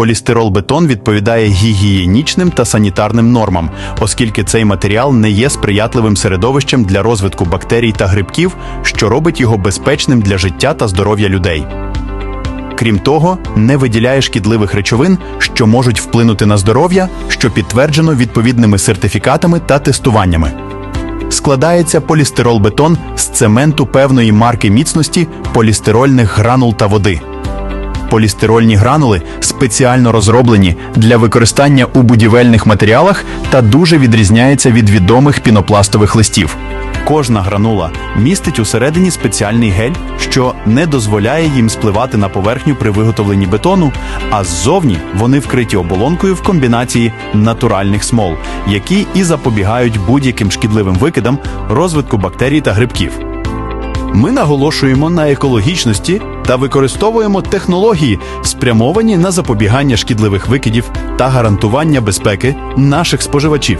Полістирол-бетон відповідає гігієнічним та санітарним нормам, оскільки цей матеріал не є сприятливим середовищем для розвитку бактерій та грибків, що робить його безпечним для життя та здоров'я людей. Крім того, не виділяє шкідливих речовин, що можуть вплинути на здоров'я, що підтверджено відповідними сертифікатами та тестуваннями. Складається полістирол-бетон з цементу певної марки міцності, полістирольних гранул та води. Полістирольні гранули спеціально розроблені для використання у будівельних матеріалах та дуже відрізняються від відомих пінопластових листів. Кожна гранула містить усередині спеціальний гель, що не дозволяє їм спливати на поверхню при виготовленні бетону, а ззовні вони вкриті оболонкою в комбінації натуральних смол, які і запобігають будь-яким шкідливим викидам, розвитку бактерій та грибків. Ми наголошуємо на екологічності та використовуємо технології, спрямовані на запобігання шкідливих викидів та гарантування безпеки наших споживачів.